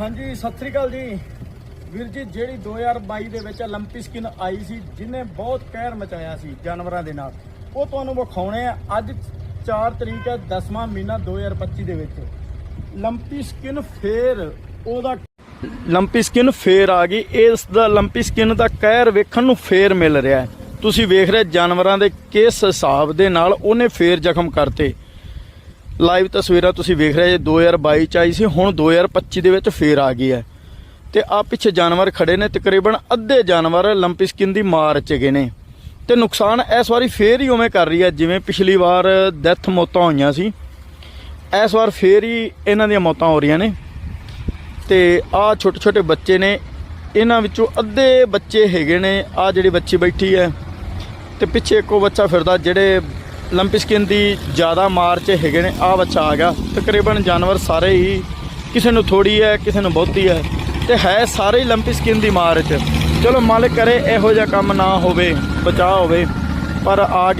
ਹਾਂਜੀ ਸਤਿ ਸ੍ਰੀ ਅਕਾਲ ਜੀ ਵੀਰ ਜੀ ਜਿਹੜੀ 2022 ਦੇ ਵਿੱਚ 올림픽 ਸਕਿਨ ਆਈ ਸੀ ਜਿਨੇ ਬਹੁਤ ਕਹਿਰ ਮਚਾਇਆ ਸੀ ਜਾਨਵਰਾਂ ਦੇ ਨਾਲ ਉਹ ਤੁਹਾਨੂੰ ਵਿਖਾਉਣੇ ਆ ਅੱਜ 4 ਤਰੀਕ ਹੈ 10ਵਾਂ ਮਹੀਨਾ 2025 ਦੇ ਵਿੱਚ 올림픽 ਸਕਿਨ ਫੇਰ ਉਹਦਾ 올림픽 ਸਕਿਨ ਫੇਰ ਆ ਗਈ ਇਸ ਦਾ 올림픽 ਸਕਿਨ ਦਾ ਕਹਿਰ ਵੇਖਣ ਨੂੰ ਫੇਰ ਮਿਲ ਰਿਹਾ ਹੈ ਤੁਸੀਂ ਵੇਖ ਰਹੇ ਜਾਨਵਰਾਂ ਦੇ ਕਿਸ ਹਿਸਾਬ ਦੇ ਨਾਲ ਉਹਨੇ ਫੇਰ ਜ਼ਖਮ ਕਰਤੇ ਲਾਈਵ ਤਸਵੀਰਾਂ ਤੁਸੀਂ ਵੇਖ ਰਹੇ ਜੇ 2022 ਚ ਆਈ ਸੀ, ਹੁਣ 2025 ਦੇ ਵਿੱਚ ਫੇਰ ਆ ਗਈ ਹੈ। ਤੇ ਆ ਪਿੱਛੇ ਜਾਨਵਰ ਖੜੇ ਨੇ, ਤਕਰੀਬਨ ਅੱਧੇ ਜਾਨਵਰ ਲੰਪੀ ਦੀ ਮਾਰ ਚ ਗਏ ਨੇ। ਤੇ ਨੁਕਸਾਨ ਇਸ ਵਾਰੀ ਫੇਰ ਹੀ ਉਵੇਂ ਕਰ ਰਹੀ ਹੈ, ਜਿਵੇਂ ਪਿਛਲੀ ਵਾਰ ਡੈਥ ਮੌਤਾਂ ਹੋਈਆਂ ਸੀ। ਇਸ ਵਾਰ ਫੇਰ ਹੀ ਇਹਨਾਂ ਦੀਆਂ ਮੌਤਾਂ ਹੋ ਰਹੀਆਂ ਨੇ। ਤੇ ਆ ਛੋਟੇ ਛੋਟੇ ਬੱਚੇ ਨੇ, ਇਹਨਾਂ ਵਿੱਚੋਂ ਅੱਧੇ ਬੱਚੇ ਹੈਗੇ ਨੇ ਆ ਜਿਹੜੀ ਬੱਚੀ ਬੈਠੀ ਹੈ। ਤੇ ਪਿੱਛੇ ਇੱਕੋ ਬੱਚਾ ਫਿਰਦਾ, ਜਿਹੜੇ ਲੰਪੀ ਸਕਿਨ ਦੀ ਜ਼ਿਆਦਾ ਮਾਰ 'ਚ ਹੈਗੇ ਨੇ ਆ ਬੱਚਾ ਆ ਗਿਆ। ਤਕਰੀਬਨ ਜਾਨਵਰ ਸਾਰੇ ਹੀ ਕਿਸੇ ਨੂੰ ਥੋੜੀ ਹੈ, ਕਿਸੇ ਨੂੰ ਬਹੁਤੀ ਹੈ। ਤੇ ਹੈ ਸਾਰੇ ਲੰਪੀ ਸਕਿਨ ਦੀ ਮਾਰ 'ਚ। ਚਲੋ ਮਾਲਕ ਕਰੇ, ਇਹੋ ਜਿਹਾ ਕੰਮ ਨਾ ਹੋਵੇ, ਬਚਾਅ ਹੋਵੇ, ਪਰ ਆ